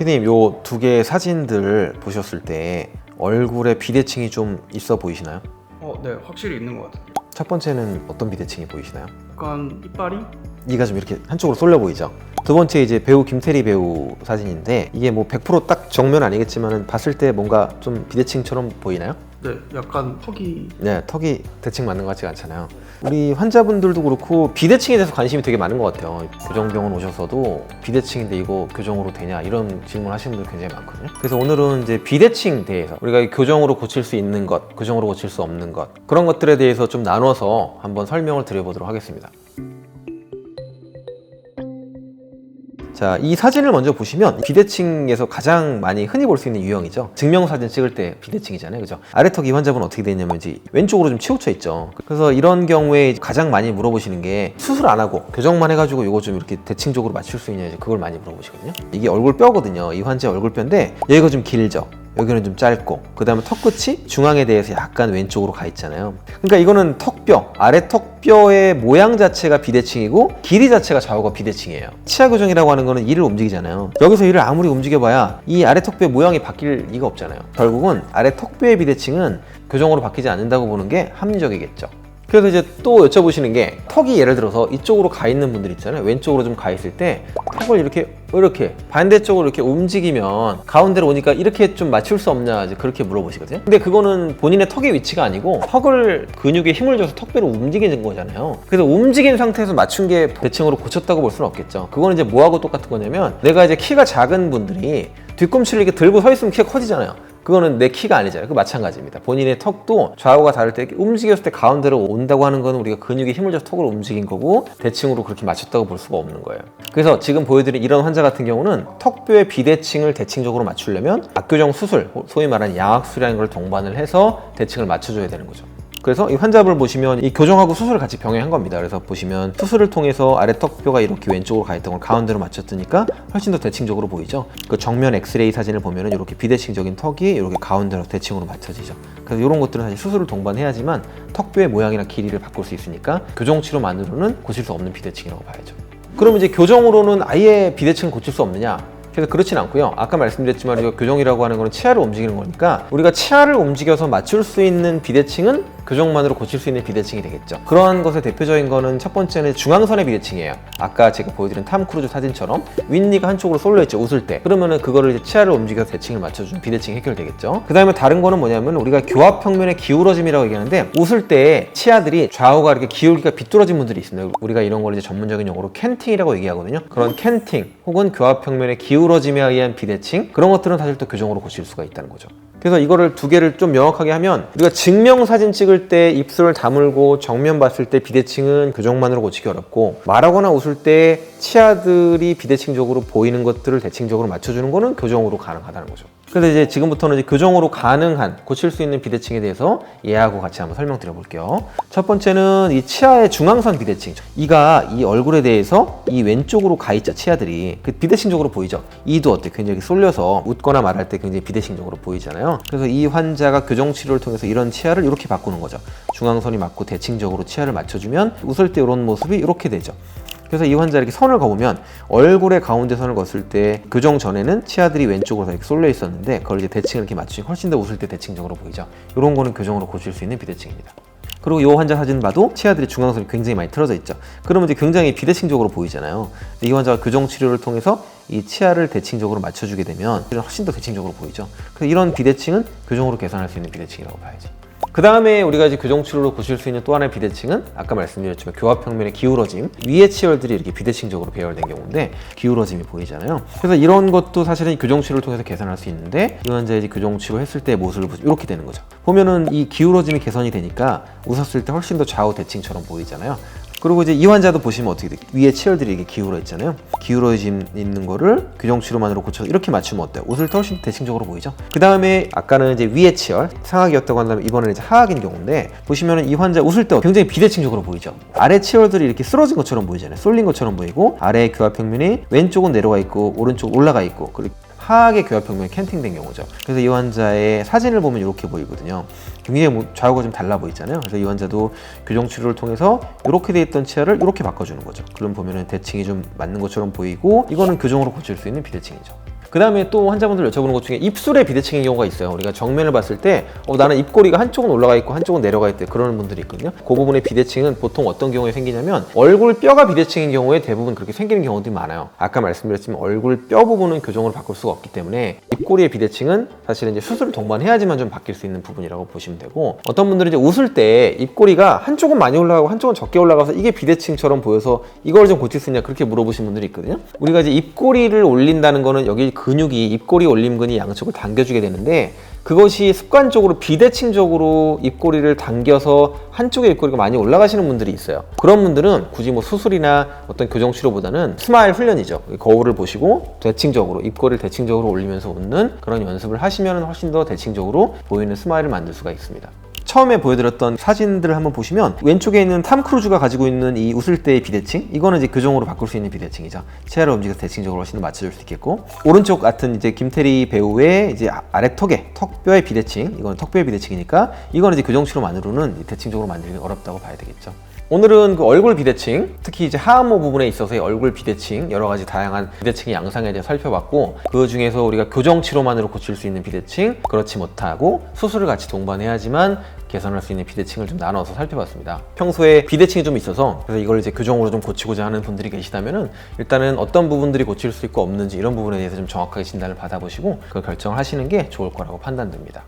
피디님 요 두 개의 사진들 보셨을 때 얼굴에 비대칭이 좀 있어 보이시나요? 어, 네, 확실히 있는 것 같아요. 첫 번째는 어떤 비대칭이 보이시나요? 약간 이빨이 이가 좀 이렇게 한쪽으로 쏠려 보이죠. 두 번째 이제 배우 김태리 배우 사진인데 이게 뭐 100%딱 정면 아니겠지만 봤을 때 뭔가 좀 비대칭처럼 보이나요? 네, 약간 턱이 네, 턱이 대칭 맞는 것 같지가 않잖아요. 우리 환자분들도 그렇고 비대칭에 대해서 관심이 되게 많은 것 같아요. 교정병원 오셔서도 비대칭인데 이거 교정으로 되냐 이런 질문 하시는 분들 굉장히 많거든요. 그래서 오늘은 이제 비대칭 대해서 우리가 이 교정으로 고칠 수 있는 것, 교정으로 고칠 수 없는 것 그런 것들에 대해서 좀 나눠서 한번 설명을 드려보도록 하겠습니다. 자, 이 사진을 먼저 보시면 비대칭에서 가장 많이 흔히 볼 수 있는 유형이죠. 증명사진 찍을 때 비대칭이잖아요. 그죠? 아래턱이 환자분 어떻게 되냐면 이제 왼쪽으로 좀 치우쳐 있죠. 그래서 이런 경우에 가장 많이 물어보시는 게 수술 안 하고 교정만 해가지고 이거 좀 이렇게 대칭적으로 맞출 수 있냐 이제 그걸 많이 물어보시거든요. 이게 얼굴 뼈거든요. 이 환자 얼굴 뼈인데 여기가 좀 길죠. 여기는 좀 짧고 그 다음에 턱 끝이 중앙에 대해서 약간 왼쪽으로 가 있잖아요. 그러니까 이거는 턱뼈 아래 턱뼈의 모양 자체가 비대칭이고 길이 자체가 좌우가 비대칭이에요. 치아 교정이라고 하는 거는 이를 움직이잖아요. 여기서 이를 아무리 움직여봐야 이 아래 턱뼈 모양이 바뀔 리가 없잖아요. 결국은 아래 턱뼈의 비대칭은 교정으로 바뀌지 않는다고 보는 게 합리적이겠죠 그래서 이제 또 여쭤보시는 게 턱이 예를 들어서 이쪽으로 가 있는 분들 있잖아요. 왼쪽으로 좀 가 있을 때 턱을 이렇게 이렇게 반대쪽으로 이렇게 움직이면 가운데로 오니까 이렇게 좀 맞출 수 없냐 이제 그렇게 물어보시거든요. 근데 그거는 본인의 턱의 위치가 아니고 턱을 근육에 힘을 줘서 턱뼈를 움직이는 거잖아요. 그래서 움직인 상태에서 맞춘 게 대칭으로 고쳤다고 볼 수는 없겠죠. 그거는 이제 뭐하고 똑같은 거냐면 내가 이제 키가 작은 분들이 뒤꿈치를 이렇게 들고 서 있으면 키가 커지잖아요. 그거는 내 키가 아니잖아요. 그 마찬가지입니다. 본인의 턱도 좌우가 다를 때 움직였을 때 가운데로 온다고 하는 거는 우리가 근육에 힘을 줘서 턱을 움직인 거고 대칭으로 그렇게 맞췄다고 볼 수가 없는 거예요. 그래서 지금 보여드린 이런 환자 같은 경우는 턱뼈의 비대칭을 대칭적으로 맞추려면 악교정 수술, 소위 말하는 양악술이라는 걸 동반을 해서 대칭을 맞춰줘야 되는 거죠. 그래서 이 환자분을 보시면 이 교정하고 수술을 같이 병행한 겁니다. 그래서 보시면 수술을 통해서 아래 턱뼈가 이렇게 왼쪽으로 가 있던 걸 가운데로 맞췄으니까 훨씬 더 대칭적으로 보이죠. 그 정면 엑스레이 사진을 보면은 이렇게 비대칭적인 턱이 이렇게 가운데로 대칭으로 맞춰지죠. 그래서 이런 것들은 사실 수술을 동반해야지만 턱뼈의 모양이나 길이를 바꿀 수 있으니까 교정 치료만으로는 고칠 수 없는 비대칭이라고 봐야죠. 그럼 이제 교정으로는 아예 비대칭을 고칠 수 없느냐? 그래서 그렇진 않고요. 아까 말씀드렸지만 이거 교정이라고 하는 거는 치아를 움직이는 거니까 우리가 치아를 움직여서 맞출 수 있는 비대칭은 교정만으로 고칠 수 있는 비대칭이 되겠죠. 그러한 것의 대표적인 거는 첫 번째는 중앙선의 비대칭이에요. 아까 제가 보여드린 탐 크루즈 사진처럼 윗니가 한쪽으로 쏠려 있죠. 웃을 때. 그러면은 그거를 이제 치아를 움직여서 대칭을 맞춰주는 비대칭이 해결되겠죠. 그 다음에 다른 거는 뭐냐면 우리가 교합 평면의 기울어짐이라고 얘기하는데 웃을 때 치아들이 좌우가 이렇게 기울기가 비뚤어진 분들이 있습니다. 우리가 이런 걸 이제 전문적인 용어로 캔팅이라고 얘기하거든요. 그런 캔팅 혹은 교합 평면의 기울어짐에 의한 비대칭 그런 것들은 사실 또 교정으로 고칠 수가 있다는 거죠. 그래서 이거를 두 개를 좀 명확하게 하면 우리가 증명 사진 찍을 때 입술을 다물고 정면 봤을 때 비대칭은 교정만으로 고치기 어렵고 말하거나 웃을 때 치아들이 비대칭적으로 보이는 것들을 대칭적으로 맞춰주는 거는 교정으로 가능하다는 거죠. 그래서 이제 지금부터는 이제 교정으로 가능한 고칠 수 있는 비대칭에 대해서 얘하고 같이 한번 설명드려 볼게요. 첫 번째는 이 치아의 중앙선 비대칭. 이가 이 얼굴에 대해서 이 왼쪽으로 가 있죠 치아들이 그 비대칭적으로 보이죠. 이도 어때 굉장히 쏠려서 웃거나 말할 때 굉장히 비대칭적으로 보이잖아요. 그래서 이 환자가 교정 치료를 통해서 이런 치아를 이렇게 바꾸는 거죠. 중앙선이 맞고 대칭적으로 치아를 맞춰주면 웃을 때 이런 모습이 이렇게 되죠. 그래서 이 환자 이렇게 선을 그어보면 얼굴의 가운데 선을 그었을 때 교정 전에는 치아들이 왼쪽으로 이렇게 쏠려 있었는데 그걸 이제 대칭을 이렇게 맞추니 훨씬 더 웃을 때 대칭적으로 보이죠. 이런 거는 교정으로 고칠 수 있는 비대칭입니다. 그리고 이 환자 사진 봐도 치아들이 중앙선이 굉장히 많이 틀어져 있죠. 그러면 이제 굉장히 비대칭적으로 보이잖아요. 이 환자가 교정 치료를 통해서 이 치아를 대칭적으로 맞춰주게 되면 훨씬 더 대칭적으로 보이죠. 그래서 이런 비대칭은 교정으로 개선할 수 있는 비대칭이라고 봐야죠. 그 다음에 우리가 이제 교정 치료로 고칠 수 있는 또 하나의 비대칭은 아까 말씀드렸지만 교합 평면의 기울어짐 위의 치열들이 이렇게 비대칭적으로 배열된 경우인데 기울어짐이 보이잖아요. 그래서 이런 것도 사실은 교정 치료를 통해서 개선할 수 있는데 이 환자 이제 교정 치료 했을 때 모습을 이렇게 되는 거죠. 보면은 이 기울어짐이 개선이 되니까 웃었을 때 훨씬 더 좌우 대칭처럼 보이잖아요. 그리고 이제 이 환자도 보시면 어떻게 돼? 위에 치열들이 이게 기울어 있잖아요. 기울어짐 있는 거를 교정 치료만으로 고쳐 훨씬 맞추면 어때요? 때 훨씬 대칭적으로 보이죠? 그 다음에 아까는 이제 위에 치열 상악이었다고 한다면 이번에는 이제 하악인 경우인데 보시면은 이 환자 웃을 때 굉장히 비대칭적으로 보이죠? 아래 치열들이 이렇게 쓰러진 것처럼 보이잖아요. 쏠린 것처럼 보이고 아래 교합 평면이 왼쪽은 내려가 있고 오른쪽 올라가 있고 그리고 하악의 교합 평면이 캔팅된 경우죠. 그래서 이 환자의 사진을 보면 이렇게 보이거든요. 굉장히 뭐 좌우가 좀 달라 보이잖아요. 그래서 이 환자도 교정 치료를 통해서 이렇게 돼 있던 치아를 이렇게 바꿔주는 거죠. 그럼 보면은 대칭이 좀 맞는 것처럼 보이고 이거는 교정으로 고칠 수 있는 비대칭이죠. 그 다음에 또 환자분들 여쭤보는 것 중에 입술에 비대칭인 경우가 있어요. 우리가 정면을 봤을 때 어, 나는 입꼬리가 한쪽은 올라가 있고 한쪽은 내려가 있대 그러는 분들이 있거든요. 그 부분의 비대칭은 보통 어떤 경우에 생기냐면 얼굴 뼈가 비대칭인 경우에 대부분 그렇게 생기는 경우들이 많아요. 아까 말씀드렸지만 얼굴 뼈 부분은 교정으로 바꿀 수가 없기 때문에 입꼬리의 비대칭은 사실은 이제 수술을 동반해야지만 좀 바뀔 수 있는 부분이라고 보시면 되고 어떤 분들은 이제 웃을 때 입꼬리가 한쪽은 많이 올라가고 한쪽은 적게 올라가서 이게 비대칭처럼 보여서 이걸 좀 고칠 수 있냐 그렇게 물어보신 분들이 있거든요. 우리가 이제 입꼬리를 올린다는 거는 여기 근육이 입꼬리 올림근이 양쪽을 당겨주게 되는데 그것이 습관적으로 비대칭적으로 입꼬리를 당겨서 한쪽에 입꼬리가 많이 올라가시는 분들이 있어요. 그런 분들은 굳이 뭐 수술이나 어떤 교정 치료보다는 스마일 훈련이죠. 거울을 보시고 대칭적으로 입꼬리를 대칭적으로 올리면서 웃는 그런 연습을 하시면 훨씬 더 대칭적으로 보이는 스마일을 만들 수가 있습니다. 처음에 보여드렸던 사진들을 한번 보시면 왼쪽에 있는 탐 크루즈가 가지고 있는 이 웃을 때의 비대칭 이거는 이제 교정으로 바꿀 수 있는 비대칭이죠. 체어를 움직여서 대칭적으로 훨씬 더 맞춰줄 수 있겠고 오른쪽 같은 이제 김태리 배우의 이제 아- 아래 턱에 턱뼈의 비대칭 이거는 턱뼈의 비대칭이니까 이거는 이제 교정치료만으로는 대칭적으로 만들기 어렵다고 봐야 되겠죠 오늘은 그 얼굴 비대칭, 특히 이제 하안모 부분에 있어서의 얼굴 비대칭, 여러 가지 다양한 비대칭의 양상에 대해 살펴봤고, 그 중에서 우리가 교정 치료만으로 고칠 수 있는 비대칭, 그렇지 못하고 수술을 같이 동반해야지만 개선할 수 있는 비대칭을 좀 나눠서 살펴봤습니다. 평소에 비대칭이 좀 있어서 그래서 이걸 이제 교정으로 좀 고치고자 하는 분들이 계시다면은 일단은 어떤 부분들이 고칠 수 있고 없는지 이런 부분에 대해서 좀 정확하게 진단을 받아보시고 그 결정을 하시는 게 좋을 거라고 판단됩니다.